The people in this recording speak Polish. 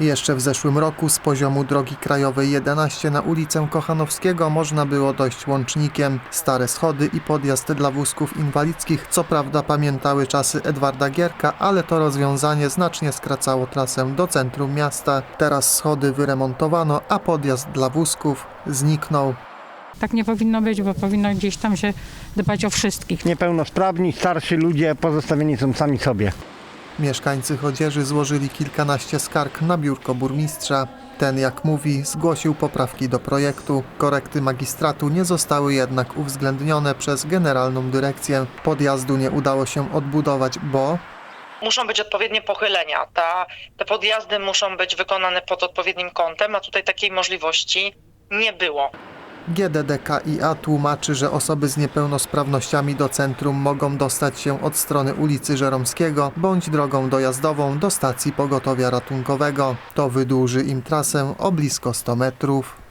Jeszcze w zeszłym roku z poziomu drogi krajowej 11 na ulicę Kochanowskiego można było dojść łącznikiem. Stare schody i podjazd dla wózków inwalidzkich co prawda pamiętały czasy Edwarda Gierka, ale to rozwiązanie znacznie skracało trasę do centrum miasta. Teraz schody wyremontowano, a podjazd dla wózków zniknął. Tak nie powinno być, bo powinno gdzieś tam się dbać o wszystkich. Niepełnosprawni, starsi ludzie pozostawieni są sami sobie. Mieszkańcy Chodzieży złożyli kilkanaście skarg na biurko burmistrza. Ten, jak mówi, zgłosił poprawki do projektu. Korekty magistratu nie zostały jednak uwzględnione przez Generalną Dyrekcję. Podjazdu nie udało się odbudować, bo muszą być odpowiednie pochylenia. Ta, te podjazdy muszą być wykonane pod odpowiednim kątem, a tutaj takiej możliwości nie było. GDDKiA tłumaczy, że osoby z niepełnosprawnościami do centrum mogą dostać się od strony ulicy Żeromskiego bądź drogą dojazdową do stacji pogotowia ratunkowego. To wydłuży im trasę o blisko 100 metrów.